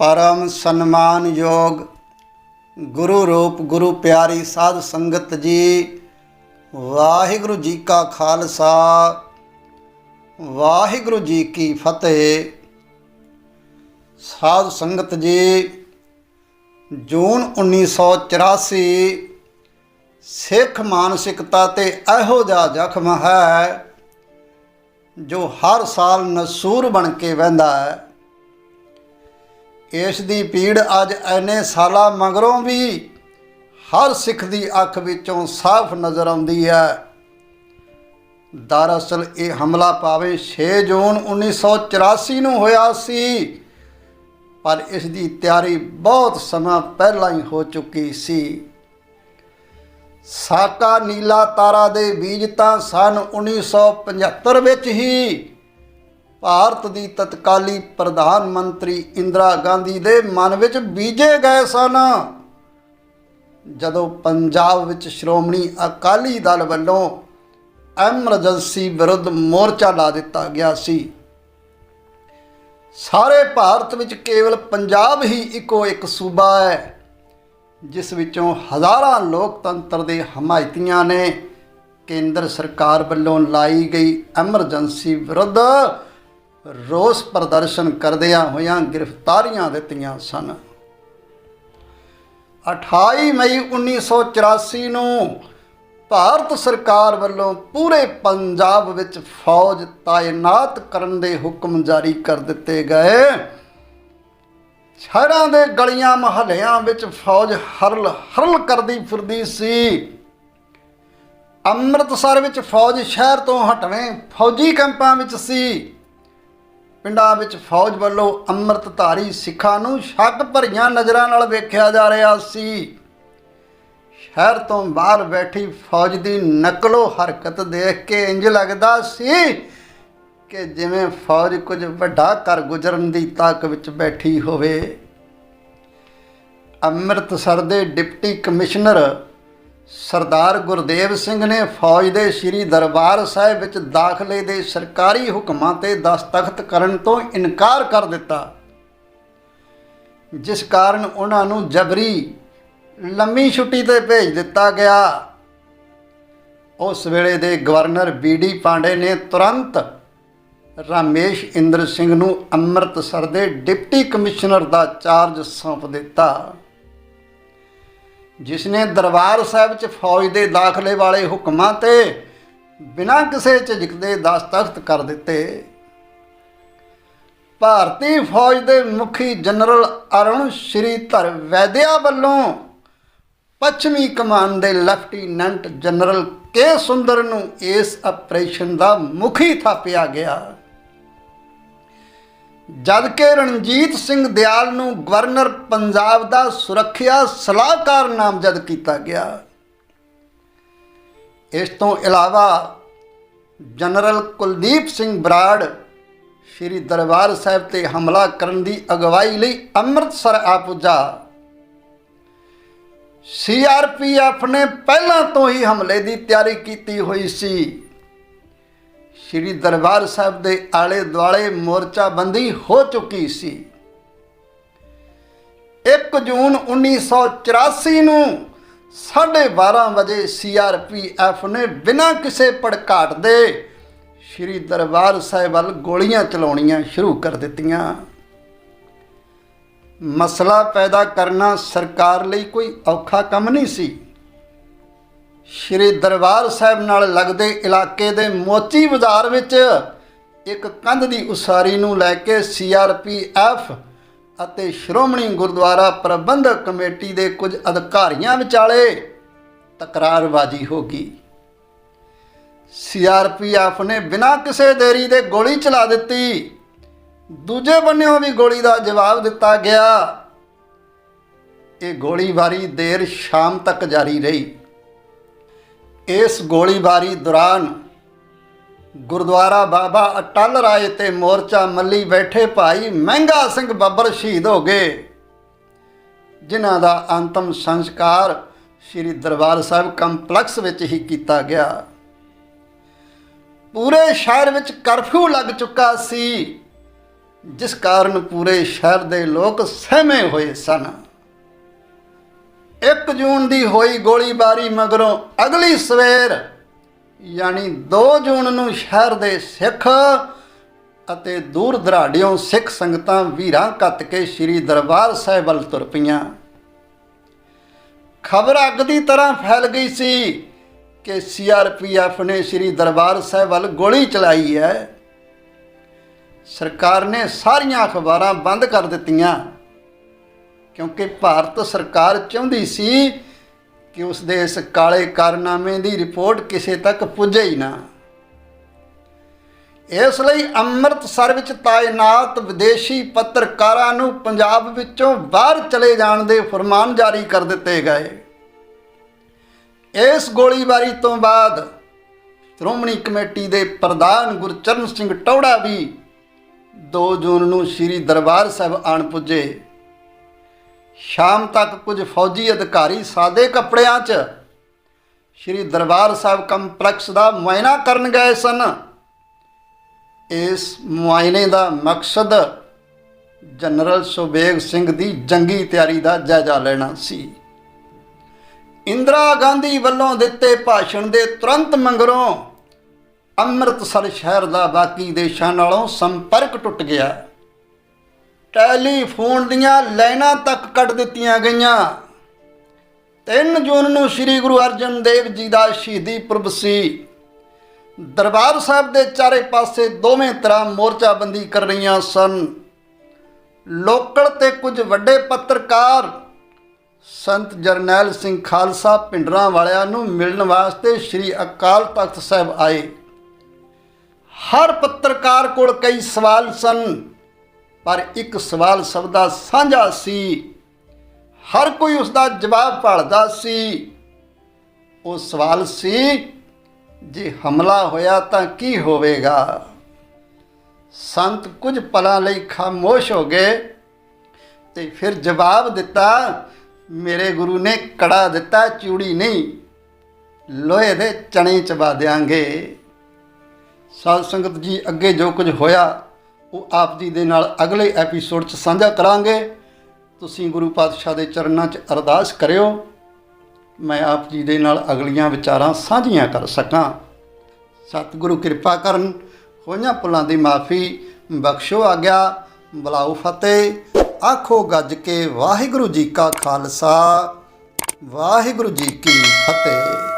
ਪਰਮ ਸਨਮਾਨ ਯੋਗ ਗੁਰੂ ਰੂਪ ਗੁਰੂ ਪਿਆਰੀ ਸਾਧ ਸੰਗਤ ਜੀ, ਵਾਹਿਗੁਰੂ ਜੀ ਕਾ ਖਾਲਸਾ, ਵਾਹਿਗੁਰੂ ਜੀ ਕੀ ਫਤਿਹ। ਸਾਧ ਸੰਗਤ ਜੀ, ਜੂਨ 1984 ਸਿੱਖ ਮਾਨਸਿਕਤਾ ਤੇ ਇਹੋ ਜਿਹਾ ਜ਼ਖਮ ਹੈ, ਜੋ ਹਰ ਸਾਲ ਨਸੂਰ ਬਣ ਕੇ ਵਹਿੰਦਾ ਹੈ। ਇਸ ਦੀ ਪੀੜ ਅੱਜ ਐਨੇ ਸਾਲਾਂ ਮਗਰੋਂ ਵੀ ਹਰ ਸਿੱਖ ਦੀ ਅੱਖ ਵਿੱਚੋਂ ਸਾਫ਼ ਨਜ਼ਰ ਆਉਂਦੀ ਹੈ। ਦਰਅਸਲ ਇਹ ਹਮਲਾ ਪਾਵੇ 6 ਜੂਨ 1984 ਨੂੰ ਹੋਇਆ ਸੀ, ਪਰ ਇਸ ਦੀ ਤਿਆਰੀ ਬਹੁਤ ਸਮਾਂ ਪਹਿਲਾਂ ਹੀ ਹੋ ਚੁੱਕੀ ਸੀ। ਸਾਕਾ ਨੀਲਾ ਤਾਰਾ ਦੇ ਬੀਜ ਤਾਂ ਸਨ 1975 ਵਿੱਚ ਹੀ ਭਾਰਤ ਦੀ ਤਤਕਾਲੀ ਪ੍ਰਧਾਨ ਮੰਤਰੀ ਇੰਦਰਾ ਗਾਂਧੀ ਦੇ ਮਨ ਵਿੱਚ ਬੀਜੇ ਗਏ ਸਨ। ਜਦੋਂ ਪੰਜਾਬ ਵਿੱਚ ਸ਼੍ਰੋਮਣੀ ਅਕਾਲੀ ਦਲ ਵੱਲੋਂ ਐਮਰਜੈਂਸੀ ਵਿਰੁੱਧ ਮੋਰਚਾ ਲਾ ਦਿੱਤਾ ਗਿਆ ਸੀ, ਸਾਰੇ ਭਾਰਤ ਵਿੱਚ ਕੇਵਲ ਪੰਜਾਬ ਹੀ ਇੱਕੋ ਇੱਕ ਸੂਬਾ ਹੈ, ਜਿਸ ਵਿੱਚੋਂ ਹਜ਼ਾਰਾਂ ਲੋਕਤੰਤਰ ਦੇ ਹਮਾਇਤੀਆਂ ਨੇ ਕੇਂਦਰ ਸਰਕਾਰ ਵੱਲੋਂ ਲਾਈ ਗਈ ਐਮਰਜੈਂਸੀ ਵਿਰੁੱਧ ਰੋਸ ਪ੍ਰਦਰਸ਼ਨ ਕਰਦਿਆਂ ਹੋਇਆਂ ਗ੍ਰਿਫਤਾਰੀਆਂ ਦਿੱਤੀਆਂ ਸਨ। 28 ਮਈ 1984 ਨੂੰ ਭਾਰਤ ਸਰਕਾਰ ਵੱਲੋਂ ਪੂਰੇ ਪੰਜਾਬ ਵਿੱਚ ਫੌਜ ਤਾਇਨਾਤ ਕਰਨ ਦੇ ਹੁਕਮ ਜਾਰੀ ਕਰ ਦਿੱਤੇ ਗਏ। ਸ਼ਹਿਰਾਂ ਦੇ ਗਲੀਆਂ ਮਹੱਲਿਆਂ ਵਿੱਚ ਫੌਜ ਹਰਲ ਹਰਲ ਕਰਦੀ ਫਿਰਦੀ ਸੀ। ਅੰਮ੍ਰਿਤਸਰ ਵਿੱਚ ਫੌਜ ਸ਼ਹਿਰ ਤੋਂ ਹਟਵੇਂ ਫੌਜੀ ਕੈਂਪਾਂ ਵਿੱਚ ਸੀ। ਪਿੰਡਾਂ ਵਿੱਚ ਫੌਜ ਵੱਲੋਂ ਅੰਮ੍ਰਿਤਧਾਰੀ ਸਿੱਖਾਂ ਨੂੰ ਸ਼ੱਕ ਭਰੀਆਂ ਨਜ਼ਰਾਂ ਨਾਲ ਵੇਖਿਆ ਜਾ ਰਿਹਾ ਸੀ। ਸ਼ਹਿਰ ਤੋਂ ਬਾਹਰ ਬੈਠੀ ਫੌਜ ਦੀ ਨਕਲੋ ਹਰਕਤ ਦੇਖ ਕੇ ਇੰਜ ਲੱਗਦਾ ਸੀ ਕਿ ਜਿਵੇਂ ਫੌਜ ਕੁਝ ਵੱਡਾ ਕਰ ਗੁਜ਼ਰਨ ਦੀ ਤਾਕ ਵਿੱਚ ਬੈਠੀ ਹੋਵੇ। ਅੰਮ੍ਰਿਤਸਰ ਦੇ ਡਿਪਟੀ ਕਮਿਸ਼ਨਰ ਸਰਦਾਰ ਗੁਰਦੇਵ ਸਿੰਘ ਨੇ ਫੌਜ ਦੇ ਸ੍ਰੀ ਦਰਬਾਰ ਸਾਹਿਬ ਵਿੱਚ ਦਾਖਲੇ ਦੇ ਸਰਕਾਰੀ ਹੁਕਮਾਂ ਤੇ ਦਸਤਖਤ ਕਰਨ ਤੋਂ ਇਨਕਾਰ ਕਰ ਦਿੱਤਾ। ਜਿਸ ਕਾਰਨ ਉਹਨਾਂ ਨੂੰ ਜਬਰੀ ਲੰਮੀ ਛੁੱਟੀ ਤੇ ਭੇਜ ਦਿੱਤਾ ਗਿਆ। ਉਸ ਵੇਲੇ ਦੇ ਗਵਰਨਰ ਬੀਡੀ ਪਾਂਡੇ ਨੇ ਤੁਰੰਤ ਰਾਮੇਸ਼ ਇੰਦਰ ਸਿੰਘ ਨੂੰ ਅੰਮ੍ਰਿਤਸਰ ਦੇ ਡਿਪਟੀ ਕਮਿਸ਼ਨਰ ਦਾ ਚਾਰਜ ਸੌਂਪ ਦਿੱਤਾ। ਜਿਸ ਨੇ ਦਰਬਾਰ ਸਾਹਿਬ 'ਚ ਫੌਜ ਦੇ ਦਾਖਲੇ ਵਾਲੇ ਹੁਕਮਾਂ ਤੇ ਬਿਨਾਂ ਕਿਸੇ ਝਿਜਕ ਦੇ ਦਸਤਖਤ ਕਰ ਦਿੱਤੇ, ਭਾਰਤੀ ਫੌਜ ਦੇ ਮੁਖੀ ਜਨਰਲ ਅਰੁਣ ਸ਼੍ਰੀਧਰ ਵੈਦਿਆ ਵੱਲੋਂ ਪੱਛਮੀ ਕਮਾਨ ਦੇ ਲੈਫਟੀਨੈਂਟ ਜਨਰਲ ਕੇ ਸੁੰਦਰ ਨੂੰ ਇਸ ਆਪਰੇਸ਼ਨ ਦਾ ਮੁਖੀ ਥਾਪਿਆ ਗਿਆ। ਜਦ ਕਿ ਰਣਜੀਤ ਸਿੰਘ ਦਿਆਲ ਨੂੰ ਗਵਰਨਰ ਪੰਜਾਬ ਦਾ ਸੁਰੱਖਿਆ ਸਲਾਹਕਾਰ ਨਾਮਜ਼ਦ ਕੀਤਾ ਗਿਆ। ਇਸ ਤੋਂ ਇਲਾਵਾ ਜਨਰਲ ਕੁਲਦੀਪ ਸਿੰਘ ਬਰਾੜ ਸ੍ਰੀ ਦਰਬਾਰ ਸਾਹਿਬ ਤੇ ਹਮਲਾ ਕਰਨ ਦੀ ਅਗਵਾਈ ਲਈ ਅੰਮ੍ਰਿਤਸਰ ਆ ਪੁੱਜਾ। ਸੀਆਰਪੀਐਫ ਨੇ ਪਹਿਲਾਂ ਤੋਂ ਹੀ ਹਮਲੇ ਦੀ ਤਿਆਰੀ ਕੀਤੀ ਹੋਈ ਸੀ। ਸ੍ਰੀ ਦਰਬਾਰ ਸਾਹਿਬ ਦੇ ਆਲੇ ਦੁਆਲੇ ਮੋਰਚਾਬੰਦੀ ਹੋ ਚੁੱਕੀ ਸੀ। 1 ਜੂਨ 1984 ਨੂੰ 12:30 ਵਜੇ ਸੀਆਰਪੀਐਫ ਨੇ ਬਿਨਾਂ ਕਿਸੇ ਭੜਕਾਟ ਦੇ ਸ੍ਰੀ ਦਰਬਾਰ ਸਾਹਿਬ ਵੱਲ ਗੋਲੀਆਂ ਚਲਾਉਣੀਆਂ ਸ਼ੁਰੂ ਕਰ ਦਿੱਤੀਆਂ। ਮਸਲਾ ਪੈਦਾ ਕਰਨਾ ਸਰਕਾਰ ਲਈ ਕੋਈ ਔਖਾ ਕੰਮ ਨਹੀਂ ਸੀ। ਸ਼੍ਰੀ ਦਰਬਾਰ ਸਾਹਿਬ ਨਾਲ ਲੱਗਦੇ ਇਲਾਕੇ ਦੇ ਮੋਚੀ ਬਾਜ਼ਾਰ ਵਿੱਚ ਇੱਕ ਕੰਧ ਦੀ ਉਸਾਰੀ ਨੂੰ ਲੈ ਕੇ ਸੀਆਰਪੀਐਫ ਅਤੇ ਸ਼੍ਰੋਮਣੀ ਗੁਰਦੁਆਰਾ ਪ੍ਰਬੰਧਕ ਕਮੇਟੀ ਦੇ ਕੁਝ ਅਧਿਕਾਰੀਆਂ ਵਿਚਾਲੇ ਤਕਰਾਰਬਾਜ਼ੀ ਹੋ ਗਈ। ਸੀਆਰਪੀਐਫ ਨੇ ਬਿਨਾਂ ਕਿਸੇ ਦੇਰੀ ਦੇ ਗੋਲੀ ਚਲਾ ਦਿੱਤੀ। ਦੂਜੇ ਬੰਨਿਓਂ ਵੀ ਗੋਲੀ ਦਾ ਜਵਾਬ ਦਿੱਤਾ ਗਿਆ। ਇਹ ਗੋਲੀਬਾਰੀ ਦੇਰ ਸ਼ਾਮ ਤੱਕ ਜਾਰੀ ਰਹੀ। ਇਸ ਗੋਲੀਬਾਰੀ ਦੌਰਾਨ ਗੁਰਦੁਆਰਾ ਬਾਬਾ ਅਟਲ ਰਾਏ ਤੇ ਮੋਰਚਾ ਮੱਲੀ ਬੈਠੇ ਭਾਈ ਮਹਿੰਗਾ ਸਿੰਘ ਬੱਬਰ ਸ਼ਹੀਦ ਹੋ ਗਏ। ਜਿਨ੍ਹਾਂ ਦਾ ਅੰਤਮ ਸੰਸਕਾਰ ਸ੍ਰੀ ਦਰਬਾਰ ਸਾਹਿਬ ਕੰਪਲੈਕਸ ਵਿੱਚ ਹੀ ਕੀਤਾ ਗਿਆ। ਪੂਰੇ ਸ਼ਹਿਰ ਵਿੱਚ ਕਰਫਿਊ ਲੱਗ ਚੁੱਕਾ ਸੀ, ਜਿਸ ਕਾਰਨ ਪੂਰੇ ਸ਼ਹਿਰ ਦੇ ਲੋਕ ਸਹਿਮੇ ਹੋਏ ਸਨ। 1 ਜੂਨ ਦੀ ਹੋਈ ਗੋਲੀਬਾਰੀ ਮਗਰੋਂ ਅਗਲੀ ਸਵੇਰ, ਯਾਨੀ 2 ਜੂਨ ਨੂੰ ਸ਼ਹਿਰ ਦੇ ਸਿੱਖ ਅਤੇ ਦੂਰ ਦਰਾਡਿਓਂ ਸਿੱਖ ਸੰਗਤਾਂ ਵੀਰਾਂ ਕੱਤ ਕੇ ਸ੍ਰੀ ਦਰਬਾਰ ਸਾਹਿਬ ਵੱਲ ਤੁਰ ਪਈਆਂ। ਖਬਰ ਅੱਗ ਦੀ ਤਰ੍ਹਾਂ ਫੈਲ ਗਈ ਸੀ ਕਿ ਸੀਆਰਪੀਐਫ ਨੇ ਸ੍ਰੀ ਦਰਬਾਰ ਸਾਹਿਬ ਵੱਲ ਗੋਲੀ ਚਲਾਈ ਹੈ। ਸਰਕਾਰ ਨੇ ਸਾਰੀਆਂ ਅਖਬਾਰਾਂ ਬੰਦ ਕਰ ਦਿੱਤੀਆਂ। ਕਿਉਂਕਿ ਭਾਰਤ ਸਰਕਾਰ ਚਾਹੁੰਦੀ ਸੀ ਕਿ ਉਸ ਦੇ ਇਸ ਕਾਲੇ ਕਾਰਨਾਮੇ ਦੀ ਰਿਪੋਰਟ ਕਿਸੇ ਤੱਕ ਪੁੱਜੇ ਹੀ ਨਾ। ਇਸ ਲਈ ਅੰਮ੍ਰਿਤਸਰ ਵਿੱਚ ਤਾਇਨਾਤ ਵਿਦੇਸ਼ੀ ਪੱਤਰਕਾਰਾਂ ਨੂੰ ਪੰਜਾਬ ਵਿੱਚੋਂ ਬਾਹਰ ਚਲੇ ਜਾਣ ਦੇ ਫਰਮਾਨ ਜਾਰੀ ਕਰ ਦਿੱਤੇ ਗਏ। ਇਸ ਗੋਲੀਬਾਰੀ ਤੋਂ ਬਾਅਦ ਸ਼੍ਰੋਮਣੀ ਕਮੇਟੀ ਦੇ ਪ੍ਰਧਾਨ ਗੁਰਚਰਨ ਸਿੰਘ ਟੌੜਾ ਵੀ 2 ਜੂਨ ਨੂੰ ਸ੍ਰੀ ਦਰਬਾਰ ਸਾਹਿਬ ਆਣ ਪੁੱਜੇ। ਸ਼ਾਮ ਤੱਕ ਕੁਝ ਫੌਜੀ ਅਧਿਕਾਰੀ ਸਾਦੇ ਕੱਪੜਿਆਂ 'ਚ ਸ੍ਰੀ ਦਰਬਾਰ ਸਾਹਿਬ ਕੰਪਲੈਕਸ ਦਾ ਮੁਆਇਨਾ ਕਰਨ ਗਏ ਸਨ। ਇਸ ਮੁਆਇਨੇ ਦਾ ਮਕਸਦ ਜਨਰਲ ਸੁਬੇਗ ਸਿੰਘ ਦੀ ਜੰਗੀ ਤਿਆਰੀ ਦਾ ਜਾਇਜ਼ਾ ਲੈਣਾ ਸੀ। ਇੰਦਰਾ ਗਾਂਧੀ ਵੱਲੋਂ ਦਿੱਤੇ ਭਾਸ਼ਣ ਦੇ ਤੁਰੰਤ ਮਗਰੋਂ ਅੰਮ੍ਰਿਤਸਰ ਸ਼ਹਿਰ ਦਾ ਬਾਕੀ ਦੇਸ਼ਾਂ ਨਾਲੋਂ ਸੰਪਰਕ ਟੁੱਟ ਗਿਆ। ਟੈਲੀਫੋਨ ਦੀਆਂ ਲਾਈਨਾਂ ਤੱਕ ਕੱਟ ਦਿੱਤੀਆਂ ਗਈਆਂ। 3 ਜੂਨ ਨੂੰ ਸ੍ਰੀ ਗੁਰੂ ਅਰਜਨ ਦੇਵ ਜੀ ਦਾ ਸ਼ਹੀਦੀ ਪੁਰਬ ਸੀ। ਦਰਬਾਰ ਸਾਹਿਬ ਦੇ ਚਾਰੇ ਪਾਸੇ ਦੋਵੇਂ ਤਰ੍ਹਾਂ ਮੋਰਚਾਬੰਦੀ ਕਰ ਰਹੀਆਂ ਸਨ। ਲੋਕਲ ਤੇ ਕੁਝ ਵੱਡੇ ਪੱਤਰਕਾਰ ਸੰਤ ਜਰਨੈਲ ਸਿੰਘ ਖਾਲਸਾ ਪਿੰਡਰਾਂ ਵਾਲਿਆਂ ਨੂੰ ਮਿਲਣ ਵਾਸਤੇ ਸ੍ਰੀ ਅਕਾਲ ਤਖਤ ਸਾਹਿਬ ਆਏ। ਹਰ ਪੱਤਰਕਾਰ ਕੋਲ ਕਈ ਸਵਾਲ ਸਨ। ਪਰ ਇੱਕ ਸਵਾਲ ਸਭ ਦਾ ਸਾਂਝਾ ਸੀ। ਹਰ ਕੋਈ ਉਸ ਦਾ ਜਵਾਬ ਭਾਲਦਾ ਸੀ। ਉਹ ਸਵਾਲ ਸੀ, ਜੇ ਹਮਲਾ ਹੋਇਆ ਤਾਂ ਕੀ ਹੋਵੇਗਾ? ਸੰਤ ਕੁਝ ਪਲਾਂ ਲਈ ਖਾਮੋਸ਼ ਹੋ ਗਏ ਤੇ ਫਿਰ ਜਵਾਬ ਦਿੱਤਾ, ਮੇਰੇ ਗੁਰੂ ਨੇ ਕੜਾ ਦਿੱਤਾ, ਚੂੜੀ ਨਹੀਂ, ਲੋਹੇ ਦੇ ਚਣੇ ਚਬਾ ਦਿਆਂਗੇ। ਸਾਧ ਸੰਗਤ ਜੀ, ਅੱਗੇ ਜੋ ਕੁਝ ਹੋਇਆ ਉਹ ਆਪ ਜੀ ਦੇ ਨਾਲ ਅਗਲੇ ਐਪੀਸੋਡ 'ਚ ਸਾਂਝਾ ਕਰਾਂਗੇ। ਤੁਸੀਂ ਗੁਰੂ ਪਾਤਸ਼ਾਹ ਦੇ ਚਰਨਾਂ 'ਚ ਅਰਦਾਸ ਕਰਿਓ। ਮੈਂ ਆਪ ਜੀ ਦੇ ਨਾਲ ਅਗਲੀਆਂ ਵਿਚਾਰਾਂ ਸਾਂਝੀਆਂ ਕਰ ਸਕਾਂ। ਸਤਿਗੁਰੂ ਕਿਰਪਾ ਕਰਨ, ਹੋਈਆਂ ਪੁਲਾਂ ਦੀ ਮਾਫੀ ਬਖਸ਼ੋ ਆਗਿਆ, ਬੁਲਾਓ ਫਤਿਹ, ਆਖੋ ਗੱਜ ਕੇ ਵਾਹਿਗੁਰੂ ਜੀ ਕਾ ਖਾਲਸਾ, ਵਾਹਿਗੁਰੂ ਜੀ ਕੀ ਫਤਿਹ।